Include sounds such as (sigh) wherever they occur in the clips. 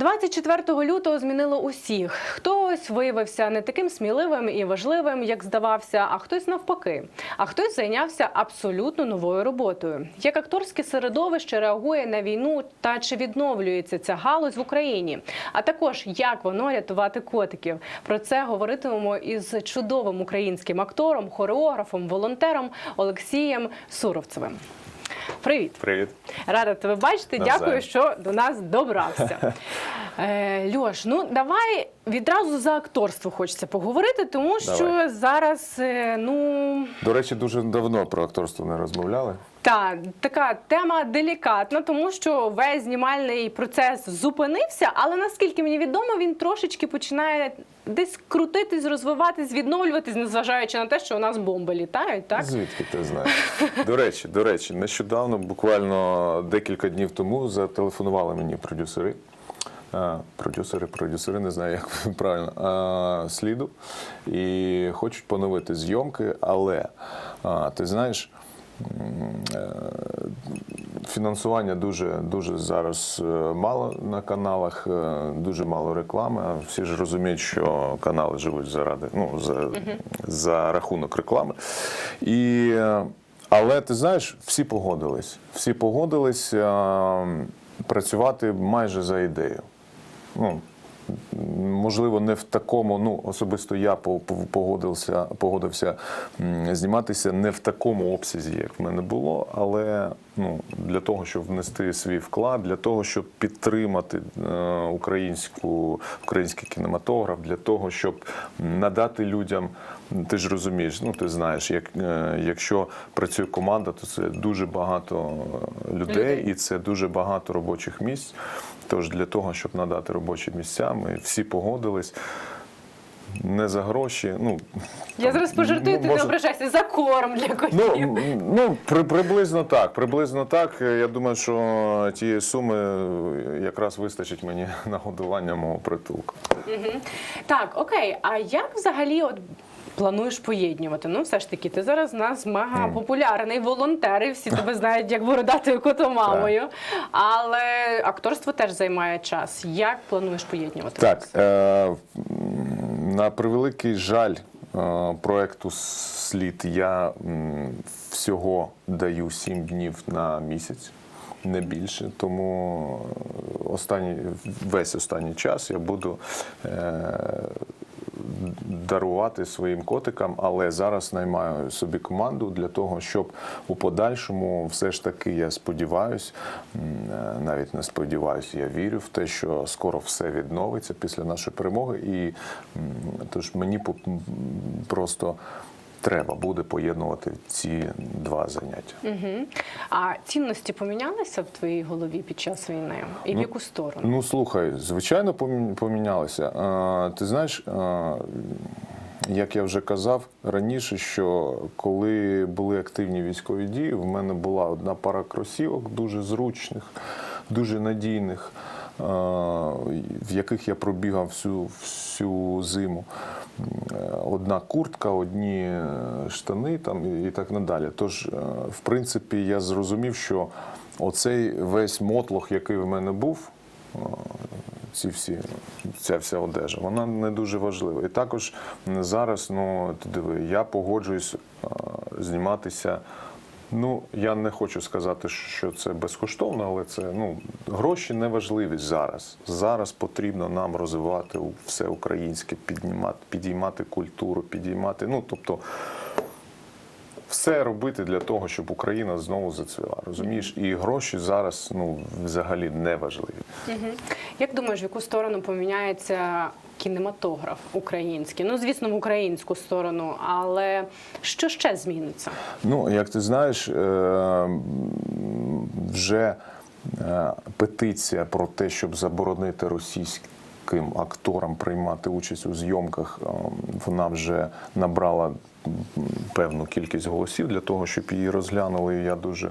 24 лютого змінило усіх. Хтось виявився не таким сміливим і важливим, як здавався, а хтось навпаки. А хтось зайнявся абсолютно новою роботою. Як акторське середовище реагує на війну та чи відновлюється ця галузь в Україні? А також як воно рятувати котиків? Про це говоритимемо із чудовим українським актором, хореографом, волонтером Олексієм Суровцевим. Привіт! Привіт. Рада тебе бачити. Навзаєм. Дякую, що до нас добрався. (laughs) Е, Льош, ну давай відразу за акторство хочеться поговорити, тому що Давай. зараз е, ну До речі, дуже давно про акторство не розмовляли. та така тема делікатна, тому що весь знімальний процес зупинився, але наскільки мені відомо, він трошечки починає десь крутитись, розвиватись, відновлюватись, незважаючи на те, що у нас бомби літають, так? Звідки ти знаєш? До речі, до речі, нещодавно, буквально декілька днів тому, зателефонували мені продюсери. Продюсери, продюсери, не знаю, як (laughs) правильно, а, сліду. І хочуть поновити зйомки, але а, ти знаєш. Фінансування дуже дуже зараз е, мало на каналах, е, дуже мало реклами. Всі ж розуміють, що канали живуть заради ну за, за рахунок реклами. І, е, але ти знаєш, всі погодились. Всі погодились е, працювати майже за ідею. Ну, можливо, не в такому. Ну, особисто я по- по- погодився, погодився зніматися не в такому обсязі, як в мене було, але ну, для того, щоб внести свій вклад, для того, щоб підтримати е, українську, український кінематограф, для того, щоб надати людям. Ти ж розумієш, ну ти знаєш, як, е, якщо працює команда, то це дуже багато е, людей, Людей. і це дуже багато робочих місць. Тож для того, щоб надати робочі місця, ми всі погодились. Не за гроші. Ну, Я там, зараз пожартую, ну, ти може- не ображайся за корм для котів. Ну, ну при, приблизно так. Приблизно так. Я думаю, що тієї суми якраз вистачить мені (laughs) на годування мого притулку. Так, окей. А як взагалі от плануєш поєднувати? Ну, все ж таки, ти зараз у нас мега популярний волонтер, і всі (laughs) тебе знають як бородатою котомамою. Але акторство теж займає час. Як плануєш поєднувати? Так, е, на превеликий жаль е, проекту слід я м, всього даю 7 днів на місяць. Не більше, тому останній весь останній час я буду е, дарувати своїм котикам, але зараз наймаю собі команду для того, щоб у подальшому, все ж таки, я сподіваюся, навіть не сподіваюся, я вірю в те, що скоро все відновиться після нашої перемоги. І тож мені просто треба буде поєднувати ці два заняття. Угу. А цінності помінялися в твоїй голові під час війни? І в яку сторону? Ну слухай, звичайно, помінялися. Е, Ти знаєш, е, як я вже казав раніше, що коли були активні військові дії, в мене була одна пара кросівок дуже зручних, дуже надійних, в яких я пробігав всю, всю зиму. Е, Одна куртка, одні е, штани там і- так надалі. Тож, е, в принципі, я зрозумів, що оцей весь мотлох, який в мене був, ці всі, ця вся одежа, вона не дуже важлива. І також зараз, ну ти диви, я погоджуюсь зніматися. Ну, я не хочу сказати, що це безкоштовно, але це ну гроші не важливі зараз. Зараз потрібно нам розвивати все українське, піднімати, підіймати культуру, підіймати. Ну тобто все робити для того, щоб Україна знову зацвіла. Розумієш? І гроші зараз ну взагалі не важливі. Мгм. Як думаєш, в яку сторону поміняється кінематограф український? Ну, звісно, в українську сторону, але що ще зміниться? Ну, як ти знаєш, е, вже е, петиція про те, щоб заборонити російським акторам приймати участь у зйомках, е, вона вже набрала певну кількість голосів для того, щоб її розглянули. Я дуже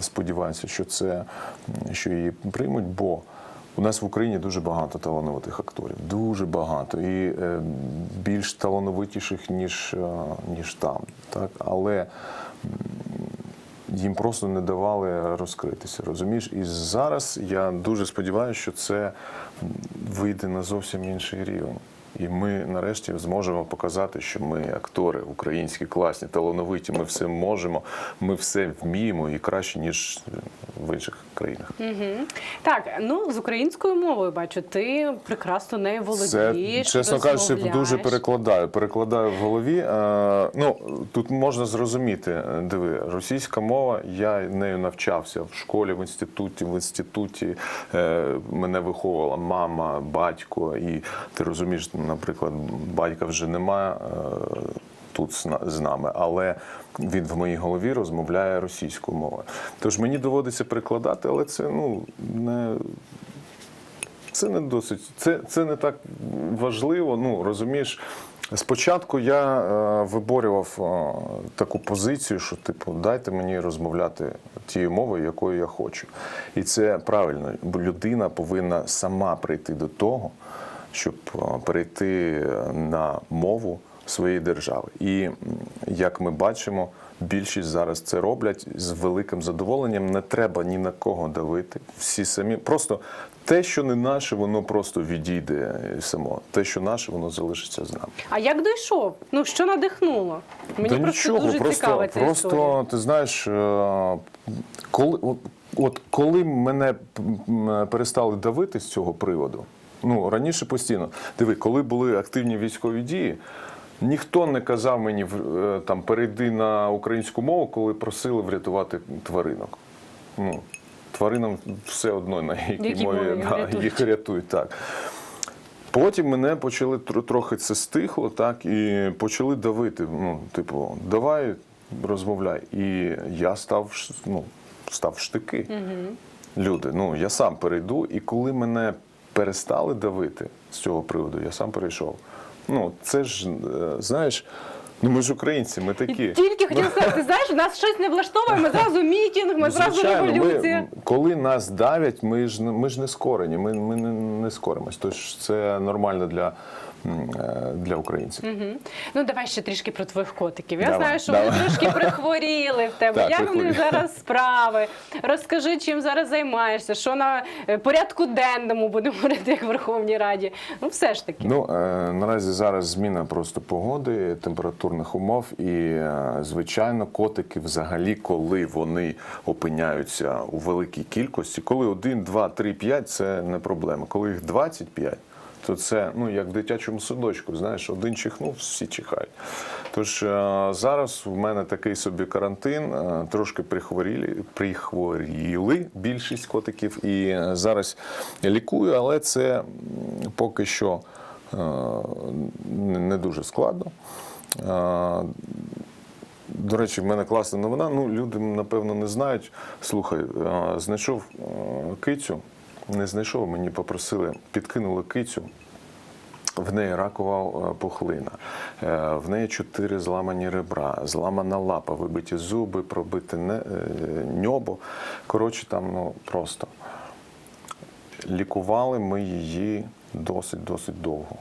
сподіваюся, що це що її приймуть, бо у нас в Україні дуже багато талановитих акторів, дуже багато і е, більш талановитіших ніж, е, ніж там. Так, але їм просто не давали розкритися. Розумієш? І зараз я дуже сподіваюся, що це вийде на зовсім інший рівень. І ми нарешті зможемо показати, що ми актори українські, класні, талановиті. Ми все можемо, ми все вміємо і краще ніж в інших країнах. Угу. Так, ну з українською мовою бачу, ти прекрасно нею Це, чесно кажучи, дуже перекладаю. Перекладаю в голові. Е, ну тут можна зрозуміти. Диви, російська мова. Я нею навчався в школі, в інституті, в інституті е, мене виховувала мама, батько. І ти розумієш, наприклад, батька вже немає. Е, Тут з нами, але він в моїй голові розмовляє російською мовою. Тож мені доводиться перекладати, але це ну не це не досить, це, це не так важливо. Ну розумієш, спочатку я е, виборював е, таку позицію, що типу, дайте мені розмовляти тією мовою, якою я хочу. І це правильно, бо людина повинна сама прийти до того, щоб е, перейти на мову своєї держави. І як ми бачимо, більшість зараз це роблять з великим задоволенням. Не треба ні на кого давити. Всі самі просто те, що не наше, воно просто відійде само. Те, що наше, воно залишиться з нами. А як дійшов? Ну що надихнуло? Мені Та просто нічого, дуже просто, цікава ця просто історія. ти знаєш, е, коли от, от коли мене перестали давити з цього приводу, ну раніше постійно диви, коли були активні військові дії. Ніхто не казав мені е, там перейди на українську мову, коли просили врятувати тваринок. Ну, тваринам все одно на якій Якій мові мові да, рятують. їх рятують. Так. Потім мене почали трохи це стихло, так, і почали давити. Ну, типу, давай розмовляй. І я став, ну, став штики. Люди, ну я сам перейду, і коли мене перестали давити з цього приводу, я сам перейшов. Ну, це ж, е, знаєш, ну ми ж українці, ми такі. І Тільки хотів (laughs) сказати, знаєш, нас щось не влаштовує, ми зразу мітінг, ми зразу революція. ми, коли нас давлять, ми ж ми ж не скорені, ми, ми не, не скоримось. Тож це нормально для, для українців. Мгм. Ну давай ще трішки про твоїх котиків. Я Давай, знаю, що давай. вони трошки прихворіли в тебе. Так, Як у них зараз справи? Розкажи, чим зараз займаєшся, що на е, порядку денному будемо (laughs) говорити як в Верховній Раді. Ну все ж таки. Ну е, наразі зараз зміна просто погоди, температурних умов, і е, звичайно, котики, взагалі, коли вони опиняються у великій кількості, коли один, два, три, п'ять це не проблема. Коли їх 25, то це ну як в дитячому садочку. Знаєш, один чихнув, всі чихають. Тож е, зараз в мене такий собі карантин, е, трошки прихворіли, прихворіли більшість котиків, і е, зараз лікую, але це поки що не дуже складно. До речі, в мене класна новина. Ну, люди, напевно, не знають. Слухай, знайшов кицю, не знайшов, мені попросили, підкинули кицю. В неї ракова е, пухлина, е, в неї чотири зламані ребра, зламана лапа, вибиті зуби, пробите е, ньобо. Коротше, там ну просто лікували ми її досить досить довго.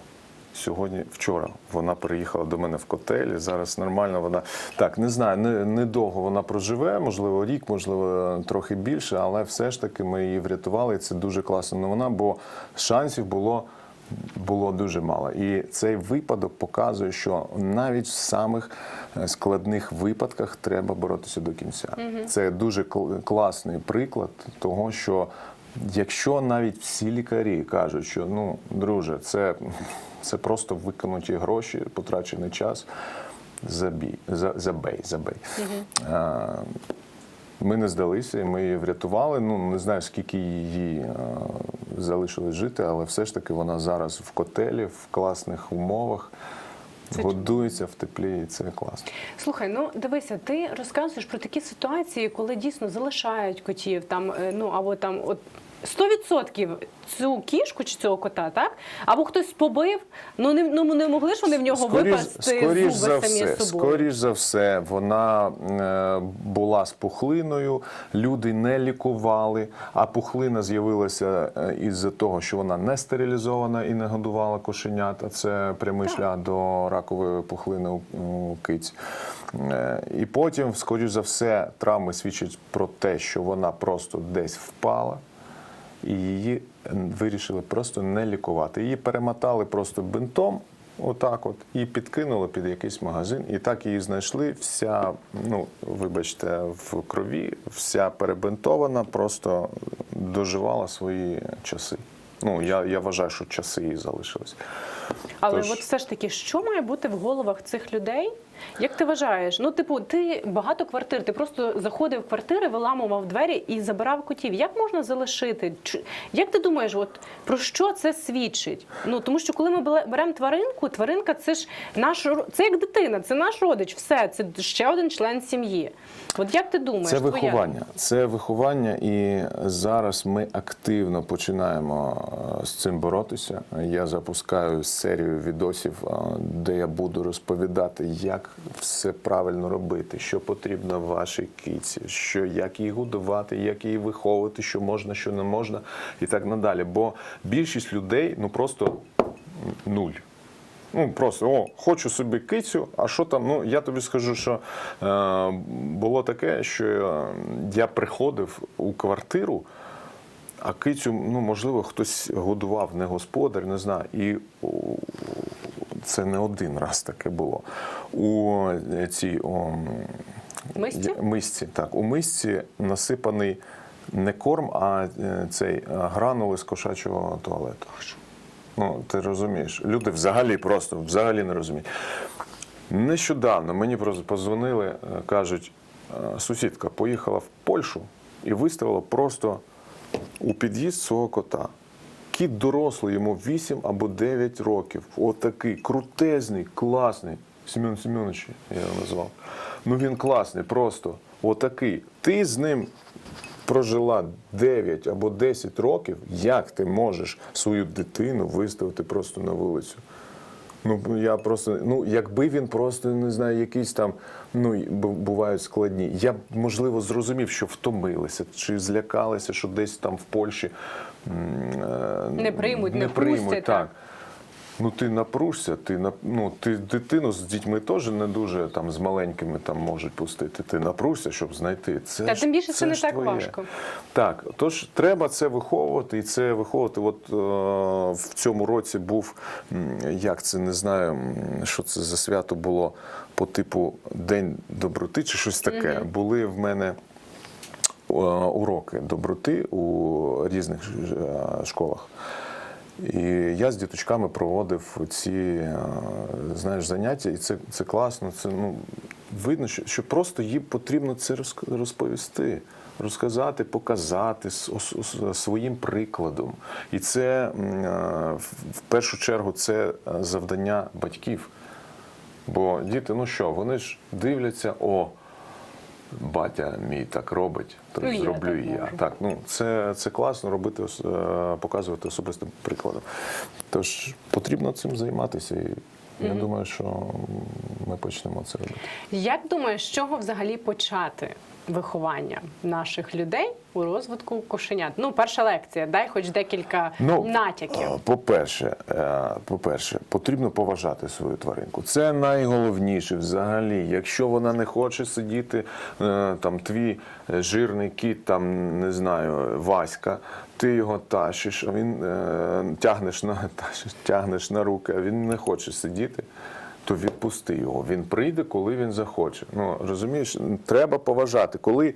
Сьогодні, вчора, вона приїхала до мене в котелі. Зараз нормально вона так не знаю, не, не вона проживе, можливо, рік, можливо, трохи більше, але все ж таки ми її врятували. І це дуже класна новина, бо шансів було. Було дуже мало, і цей випадок показує, що навіть в самих е, складних випадках треба боротися до кінця. Це дуже кл- класний приклад того, що якщо навіть всі лікарі кажуть, що ну, друже, це, це просто викинуті гроші, потрачений час. Забій, за- забей, забей. А, ми не здалися, і ми її врятували. Ну не знаю, скільки її залишилось жити, але все ж таки вона зараз в котелі, в класних умовах, Це годується в теплі, і це класно. Слухай, ну дивися, ти розказуєш про такі ситуації, коли дійсно залишають котів там, е, ну або там от. 100% цю кішку чи цього кота, так? Або хтось побив, ну не, ну, не могли ж вони в нього випасти скоріш зуби за самі все, собою. скоріш за все, вона е, була з пухлиною, люди не лікували, а пухлина з'явилася е, із-за того, що вона не стерилізована і не годувала кошенят, а це прямий Так. шлях до ракової пухлини у, у киць. Е, І потім, скоріш за все, травми свідчать про те, що вона просто десь впала, і її вирішили просто не лікувати. Її перемотали просто бинтом, отак от, і підкинули під якийсь магазин. І так її знайшли. Вся, ну, вибачте, в крові, вся перебинтована, просто доживала свої часи. Ну, я, я вважаю, що часи їй залишились. Але Тож- от все ж таки, що має бути в головах цих людей? Як ти вважаєш? Ну, типу, ти багато квартир, ти просто заходив в квартири, виламував двері і забирав котів. Як можна залишити? Чи- Як ти думаєш, от про що це свідчить? Ну тому що коли ми беремо тваринку, тваринка це ж наш це як дитина, це наш родич, все, це ще один член сім'ї. От як ти думаєш? Це твоя- виховання. Це виховання, і зараз ми активно починаємо е, з цим боротися. Я запускаю серію відосів, е, де я буду розповідати, як все правильно робити, що потрібно вашій киці, що як її годувати, як її виховувати, що можна, що не можна, і так надалі. Бо більшість людей ну просто нуль. Ну, просто о, хочу собі кицю, а що там? Ну, я тобі скажу, що е, було таке, що я приходив у квартиру, а кицю, ну, можливо, хтось годував, не господар, не знаю. І це не один раз таке було. У е, цій о, Мисці? мисці, так. У мисці насипаний не корм, а е, цей е, гранули з кошачого туалету. Ну, ти розумієш, люди взагалі просто взагалі не розуміють. Нещодавно мені просто позвонили, кажуть, сусідка поїхала в Польщу і виставила просто у під'їзд свого кота. Кіт дорослий, йому 8 або 9 років. Отакий крутезний, класний. Семен Семенович, я його назвав. Ну він класний, просто отакий. Ти з ним прожила 9 або 10 років. Як ти можеш свою дитину виставити просто на вулицю? Ну я просто, ну якби він просто не знаю, якісь там ну бувають складні. Я б можливо зрозумів, що втомилися чи злякалися, що десь там в Польщі не приймуть, Не приймуть, не приймуть. пустять, Так. так. Ну ти напружся, ти ну ти дитину з дітьми теж не дуже там з маленькими там можуть пустити. Ти напружся, щоб знайти. Це Та ж- тим більше це не так твоє. важко. Так, тож треба це виховувати, і це виховувати. От е, в цьому році був як це не знаю, що це за свято було по типу День доброти чи щось таке. Були в мене е, уроки доброти у різних е, школах. І я з діточками проводив ці е, знаєш, заняття, і це, це класно. Це ну видно, що, що просто їм потрібно це розповісти, розказати, показати своїм прикладом. І це е, в в першу чергу це е, завдання батьків. Бо діти, ну що, вони ж дивляться, о, батя мій так робить, то Ну, і я зроблю так я. Так, ну це, це класно робити, е, показувати особистим прикладом. Тож потрібно цим займатися. І я думаю, що ми почнемо це робити. Як думаєш, з чого взагалі почати виховання наших людей у розвитку кошенят? Ну, перша лекція, дай хоч декілька натяків. е, По-перше, е, по-перше, потрібно поважати свою тваринку. Це найголовніше взагалі. Якщо вона не хоче сидіти, е, там твій жирний кіт, там не знаю, Васька, ти його тащиш, він тягнеш на (laughs) тягнеш на руки, а він не хоче сидіти. То відпусти його. Він прийде, коли він захоче. Ну розумієш, треба поважати. Коли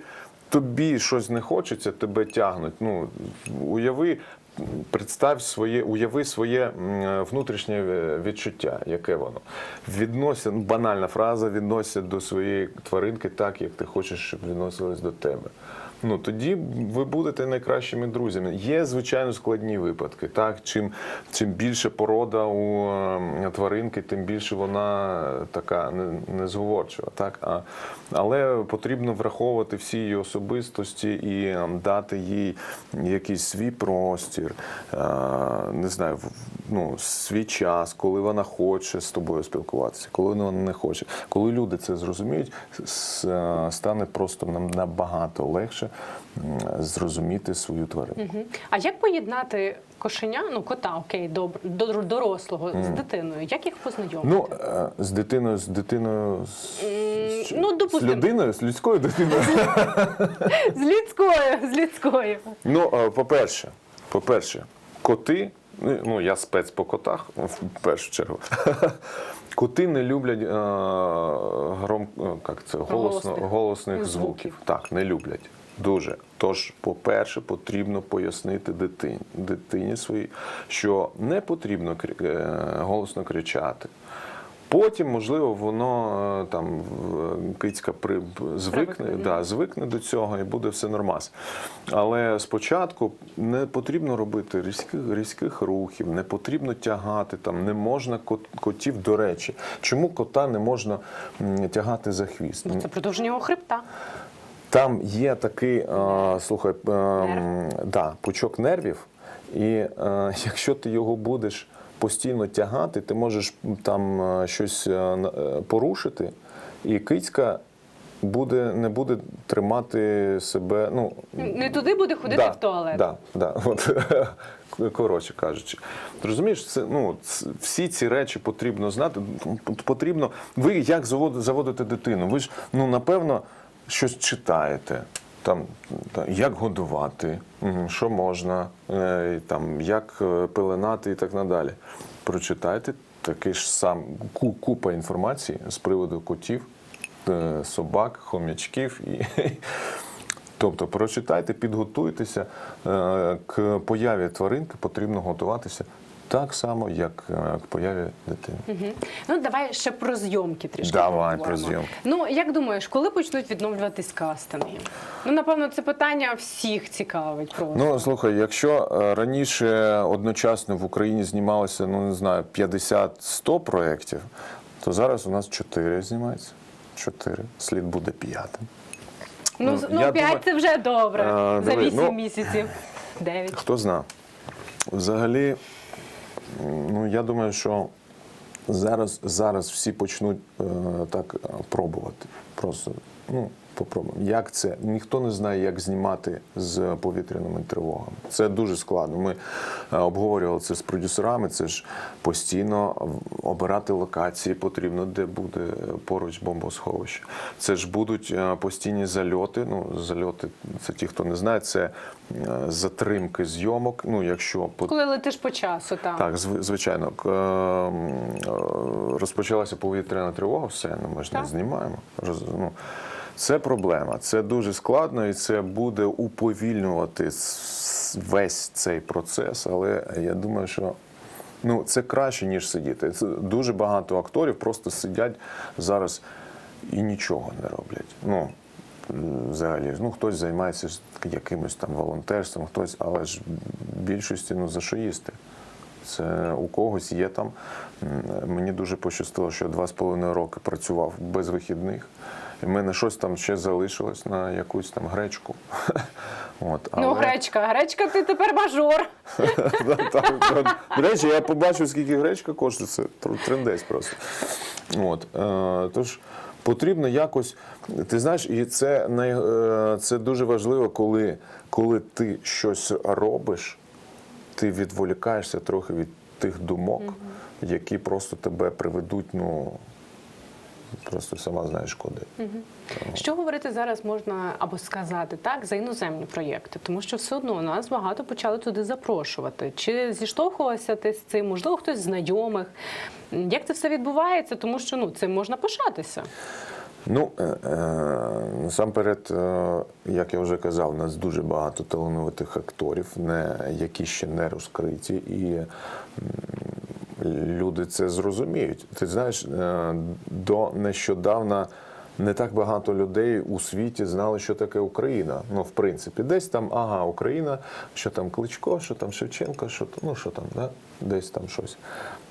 тобі щось не хочеться, тебе тягнуть. Ну уяви, представ своє, уяви своє внутрішнє е, відчуття, яке воно. Віднося, ну, банальна фраза, віднося до своєї тваринки так, як ти хочеш, щоб відносились до тебе. Ну тоді ви будете найкращими друзями. Є звичайно складні випадки. Так, чим, чим більше порода у е, тваринки, тим більше вона така не- незговорчива. Так, а, але потрібно враховувати всі її особистості і е, дати їй якийсь свій простір, е, не знаю, ну, свій час, коли вона хоче з тобою спілкуватися, коли вона не хоче. Коли люди це зрозуміють, стане просто нам набагато легше зрозуміти свою тварину. Мгм. А як поєднати кошеня, ну кота, окей, доб- до дорослого з дитиною? Як їх познайомити? Ну, е, з дитиною, з дитиною, з, ну, з людиною, з людською дитиною. з людською, з людською. Ну, е, по-перше, по-перше, коти, ну, ну я спец по котах, в першу чергу. (laughs) Коти не люблять е, гром, е, як це, голосно, Голосних. голосних Звуків. звуків. Так, не люблять. Дуже. Тож, по-перше, потрібно пояснити дитині, дитині своїй, що не потрібно е, голосно кричати. Потім, можливо, воно е, там в- кицька при звикне, да, звикне до цього і буде все нормас. Але спочатку не потрібно робити різких, різких рухів, не потрібно тягати там, не можна кот- котів. До речі, чому кота не можна тягати за хвіст? Ну, це продовження його хребта. Там є такий, е, слухай, е, да, пучок нервів, і е, (laughs) якщо ти його будеш постійно тягати, ти можеш там е, щось порушити, і кицька буде, не буде тримати себе. Ну, Не туди буде ходити в туалет. Да, да, (laughs) от, коротше кажучи. Ти розумієш, це, ну, всі ці речі потрібно знати. Потрібно. Ви як завод- заводите дитину? Ви ж, ну, напевно, щось читаєте. Там, та, як годувати, що можна, е, там, як е, пеленати і так надалі. Прочитайте такий ж сам купа інформації з приводу котів, е, собак, хомячків і (laughs) Тобто прочитайте, підготуйтеся к появі тваринки, потрібно готуватися так само, як е, к появі дитини. Мгм. Ну давай ще про зйомки трішки. Давай про зйомки. Ну як думаєш, коли почнуть відновлюватись кастинги? Ну напевно, це питання всіх цікавить просто. Ну слухай, якщо е, раніше одночасно в Україні знімалося, ну не знаю, 50-100 проєктів, то зараз у нас 4 знімається. 4. Слід буде п'ятим. ну, ну, ну п'ять думаю- це вже добре. Е, За диви, вісім ну- місяців. Дев'ять. Хто зна? Взагалі, ну я думаю, що зараз, зараз всі почнуть е, так пробувати. Просто ну, попробуємо. Як це? Ніхто не знає, як знімати з повітряними тривогами. Це дуже складно. Ми е, обговорювали це з продюсерами. Це ж постійно обирати локації потрібно, де буде поруч бомбосховище. Це ж будуть е, постійні зальоти. Ну, зальоти, це ті, хто не знає, це е, затримки зйомок. Ну, якщо Коли летиш по часу, там. так, звичайно, ем, е, розпочалася повітряна тривога, все, ну ми ж Так. не знімаємо. Роз- ну, це проблема. Це дуже складно і це буде уповільнювати весь цей процес. Але я думаю, що ну, це краще, ніж сидіти. Це дуже багато акторів просто сидять зараз і нічого не роблять. Ну, взагалі, ну хтось займається якимось там волонтерством, хтось, але ж більшості ну за що їсти. Це у когось є там. Мені дуже пощастило, що два з половиною роки працював без вихідних. І в мене щось там ще залишилось на якусь там гречку. (laughs) От, Ну, гречка, гречка, ти тепер мажор. (laughs) До речі, я побачив, скільки гречка коштує. Це трендець просто. От, е, тож потрібно якось. Ти знаєш, і це, най, е, це дуже важливо, коли, коли ти щось робиш, ти відволікаєшся трохи від тих думок, які просто тебе приведуть, ну. Просто сама знаєш куди. Що говорити зараз можна або сказати так за іноземні проєкти, тому що все одно нас багато почали туди запрошувати. Чи зіштовхувалася ти з цим? Можливо, хтось з знайомих? Як це все відбувається? Тому що ну цим можна пишатися. Ну, е, е, насамперед, е, як я вже казав, у нас дуже багато талановитих акторів, не, які ще не розкриті, і люди це зрозуміють. Ти знаєш, е, до нещодавна не так багато людей у світі знали, що таке Україна. Ну, в принципі, десь там, ага, Україна, що там Кличко, що там Шевченко, що ну що там, да? десь там щось.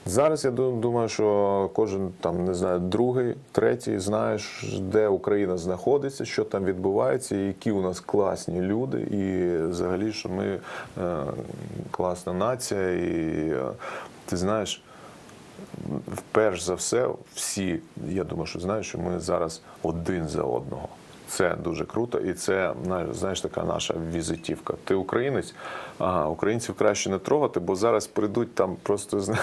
Зараз я думаю, що кожен там не знаю, другий, третій знає, де Україна знаходиться, що там відбувається, які у нас класні люди, і взагалі, що ми е, класна нація, і е, ти знаєш. Перш за все, всі, я думаю, що знають, що ми зараз один за одного. це дуже круто, і це знаєш така наша візитівка. Ти українець, ага, українців краще не трогати, бо зараз прийдуть там просто з,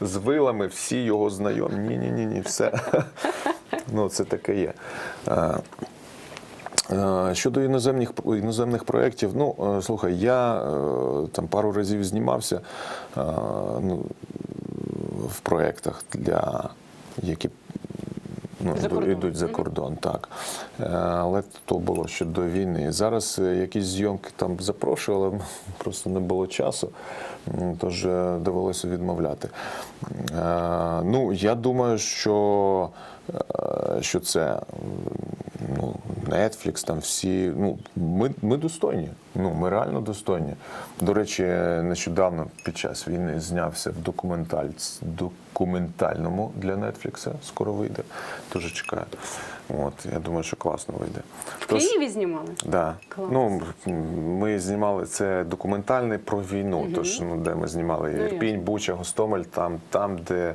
з вилами всі його знайомі. Ні, ні, ні, ні, все. (laughs) Ну, це таке є. Е, Щодо іноземних іноземних проєктів, ну е, слухай, я е, там пару разів знімався ну, в проєктах для які ну, За йду- йдуть за кордон, так. Але то було ще до війни. Зараз якісь зйомки там запрошували, (laughs) просто не було часу, тож довелося відмовляти. Ну, я думаю, що, що це Netflix, там всі. Ну, ми, ми достойні. Ну, ми реально достойні. До речі, нещодавно під час війни знявся в документаль, документальному для Netflix. Скоро вийде. Дуже чекаю. От, я думаю, що класно вийде. В Києві знімали? Да. Клас. Ну, ми знімали це документальний про війну, тож ну, де ми знімали Ну, Ірпінь. Буча, Гостомель, там, там, де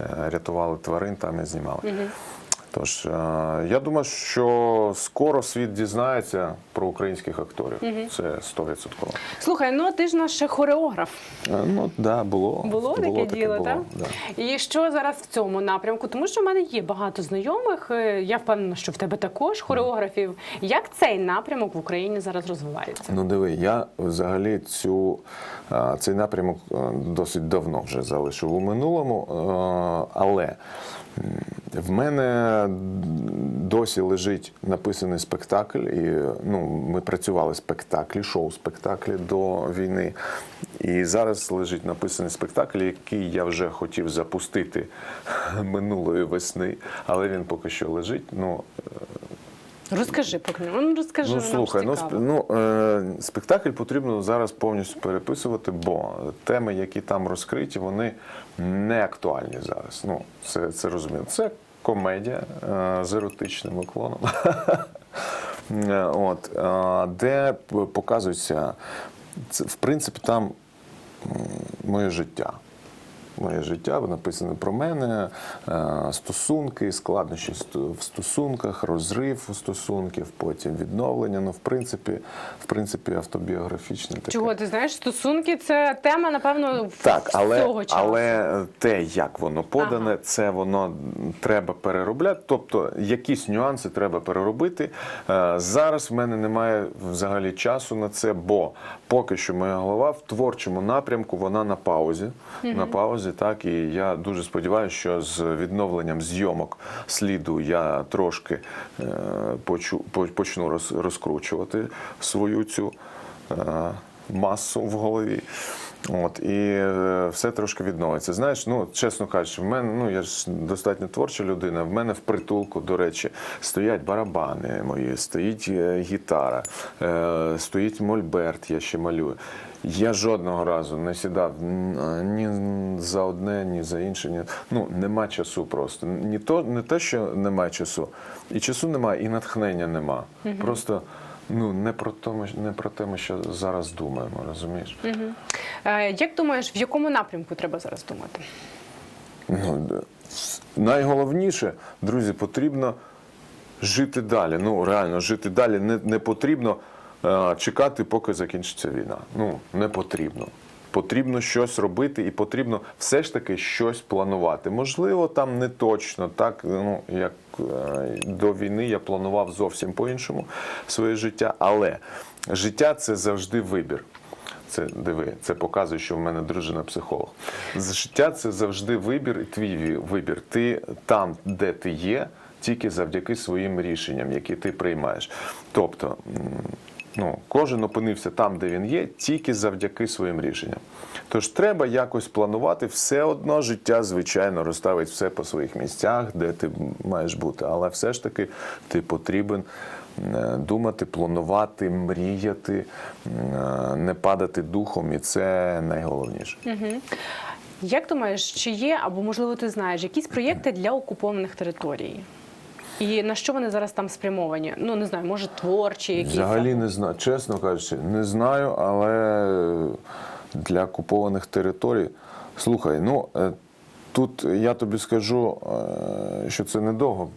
е, рятували тварин, там і знімали. Тож е, я думаю, що скоро світ дізнається про українських акторів. Це 100%. Слухай, ну ти ж наш хореограф. Е, Ну да, було. Було таке діло, так? Да. І що зараз в цьому напрямку? Тому що в мене є багато знайомих. е, Я впевнена, що в тебе також хореографів. Як цей напрямок в Україні зараз розвивається? Ну диви, я взагалі цю, цей напрямок досить давно вже залишив у минулому, але в мене досі лежить написаний спектакль, і ну, ми працювали спектаклі, шоу-спектаклі до війни. І зараз лежить написаний спектакль, який я вже хотів запустити (laughs) минулої весни, але він поки що лежить. Ну, Розкажи поки ну, розкажи. Ну нам слухай, ж ну, ну е, спектакль потрібно зараз повністю переписувати, бо теми, які там розкриті, вони не актуальні зараз. Ну, це, це розумію. Це комедія е, з еротичним уклоном. (laughs) От, е, де показується, в принципі, там моє життя. Моє життя написане про мене, е, стосунки, складнощі в стосунках, розрив стосунків, потім відновлення. Ну, в принципі, в принципі, автобіографічне таке. Чого ти знаєш? Стосунки це тема, напевно, Так, але, всього часу. але те, як воно подане, Ага. це воно треба переробляти. Тобто якісь нюанси треба переробити. Е, Зараз в мене немає взагалі часу на це, бо поки що моя голова в творчому напрямку, вона на паузі. На паузі, так і я дуже сподіваюся, що з відновленням зйомок сліду я трошки е, почну роз, розкручувати свою цю е, масу в голові. От і е, все трошки відновиться. Знаєш, ну чесно кажучи, в мене ну я ж достатньо творча людина. В мене в притулку, до речі, стоять барабани мої, стоїть е, гітара, е, стоїть мольберт, я ще малюю. Я жодного разу не сідав ні за одне, ні за інше. Ні. Ну нема часу просто. Ні то не те, що немає часу, і часу немає, і натхнення нема. Просто. Ну, не про те, ми- не про те, що зараз думаємо, розумієш? Е, Як думаєш, в якому напрямку треба зараз думати? Ну, найголовніше, друзі, потрібно жити далі. Ну, реально, жити далі не, не потрібно е, чекати, поки закінчиться війна. Ну, не потрібно. Потрібно щось робити і потрібно все ж таки щось планувати. Можливо, там не точно, так ну як е, до війни я планував зовсім по-іншому своє життя, але життя це завжди вибір. Це диви, це показує, що в мене дружина психолог. Життя це завжди вибір, і твій вибір. Ти там, де ти є, тільки завдяки своїм рішенням, які ти приймаєш. Тобто, ну, кожен опинився там, де він є, тільки завдяки своїм рішенням. Тож треба якось планувати все одно життя, звичайно, розставить все по своїх місцях, де ти маєш бути. Але все ж таки ти потрібен е, думати, планувати, мріяти, е, не падати духом, і це найголовніше. Як думаєш, чи є або можливо ти знаєш якісь проєкти для окупованих територій? І на що вони зараз там спрямовані? Ну не знаю, може творчі, якісь Взагалі не знаю, чесно кажучи, не знаю, але для окупованих територій. Слухай, ну е, Тут я тобі скажу, е, що це недовго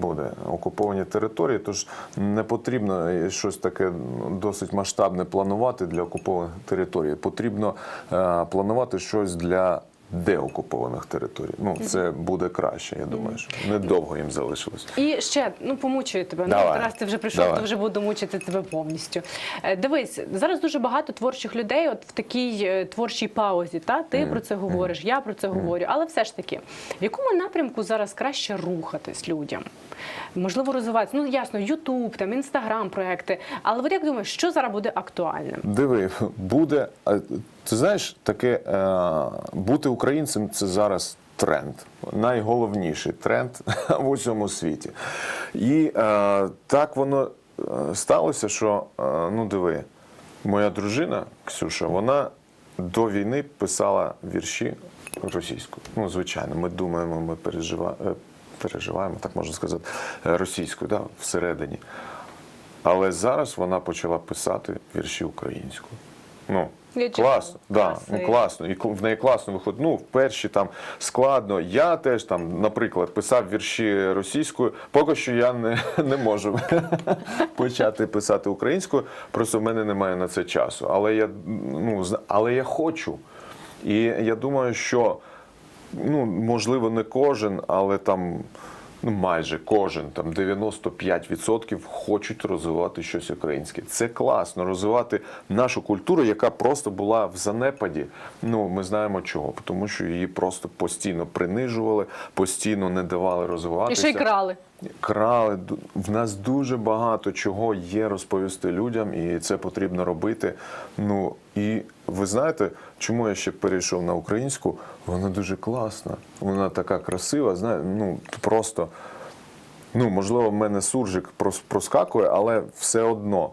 буде окуповані території, тож не потрібно щось таке досить масштабне планувати для окупованих територій. Потрібно е, планувати щось для деокупованих територій. Ну, це буде краще, я думаю. що Недовго їм залишилось. І ще ну помучую тебе. Давай. Ну раз ти вже прийшов, Давай. то вже буду мучити тебе повністю. Е, Дивись, зараз дуже багато творчих людей, от в такій е, творчій паузі. Та ти про це говориш, я про це говорю. Але все ж таки, в якому напрямку зараз краще рухатись людям? Можливо, розвиватися. Ну ясно, Ютуб, там інстаграм проекти. Але от як думаєш, що зараз буде актуальним? Диви, (laughs) буде. Ти знаєш, таке е, бути українцем це зараз тренд. Найголовніший тренд (laughs) в усьому світі. І е, так воно е, сталося, що ну диви, моя дружина Ксюша, вона до війни писала вірші російською. Ну, звичайно, ми думаємо, ми пережива, е, переживаємо, так можна сказати, російською, да, всередині. Але зараз вона почала писати вірші українською. Ну, Я класно, да, ну, класно. І в неї класно виходить. Ну, в перші там складно. Я теж там, наприклад, писав вірші російською. Поки що я не, (laughs) не можу (laughs) почати писати українською. Просто в мене немає на це часу. Але я, ну, але я хочу. І я думаю, що ну, можливо, не кожен, але там майже кожен, там 95% хочуть розвивати щось українське. Це класно, розвивати нашу культуру, яка просто була в занепаді. Ну, ми знаємо чого, тому що її просто постійно принижували, постійно не давали І ще й крали. Крали в нас дуже багато чого є розповісти людям, і це потрібно робити. Ну і ви знаєте, чому я ще перейшов на українську? Вона дуже класна, вона така красива. Знає, ну просто ну можливо, в мене суржик проскакує, але все одно.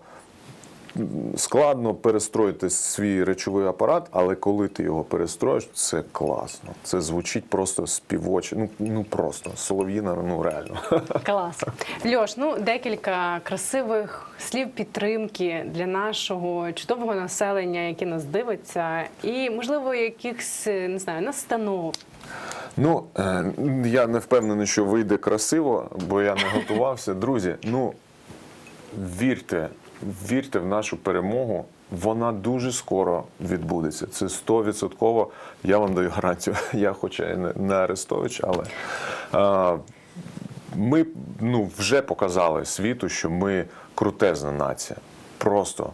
Складно перестроїти свій речовий апарат, але коли ти його перестроїш, це класно. Це звучить просто співоче. Ну, ну просто солов'їна, ну реально. (laughs) Клас. Льош, ну декілька красивих слів підтримки для нашого чудового населення, яке нас дивиться, і можливо якихось не знаю настанов. Ну, е, я не впевнений, що вийде красиво, бо я не готувався. Друзі, ну вірте, вірте в нашу перемогу. Вона дуже скоро відбудеться. Це стовідсотково. Я вам даю гарантію. (laughs) Я, хоча і не, Арестович, але а, ми ну, вже показали світу, що ми крутезна нація. Просто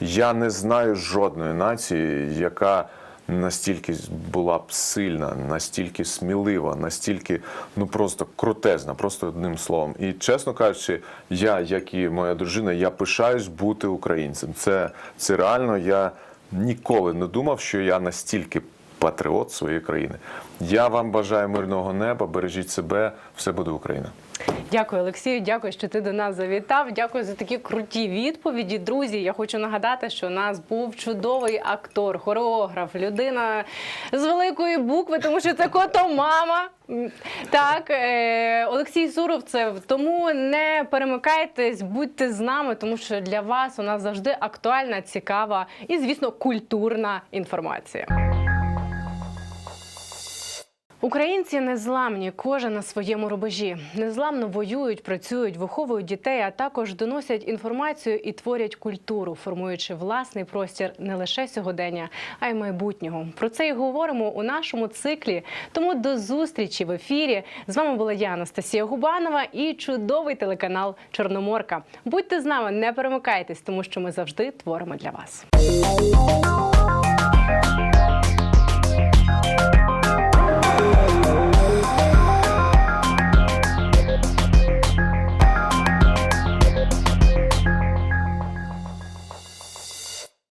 я не знаю жодної нації, яка настільки була б сильна, настільки смілива, настільки ну просто крутезна, просто одним словом. І чесно кажучи, я, як і моя дружина, я пишаюсь бути українцем. Це, це реально я ніколи не думав, що я настільки патріот своєї країни. Я вам бажаю мирного неба, бережіть себе, все буде Україна. Дякую, Олексію. Дякую, що ти до нас завітав. Дякую за такі круті відповіді. Друзі, я хочу нагадати, що у нас був чудовий актор, хореограф, людина з великої букви, тому що це котомама. М, Так, е, Олексій Суровцев. Тому не перемикайтесь, будьте з нами, тому що для вас у нас завжди актуальна, цікава і, звісно, культурна інформація. Українці незламні, кожен на своєму рубежі. Незламно воюють, працюють, виховують дітей, а також доносять інформацію і творять культуру, формуючи власний простір не лише сьогодення, а й майбутнього. Про це і говоримо у нашому циклі. Тому до зустрічі в ефірі. З вами була я, Анастасія Губанова, і чудовий телеканал Чорноморка. Будьте з нами, не перемикайтесь, тому що ми завжди творимо для вас.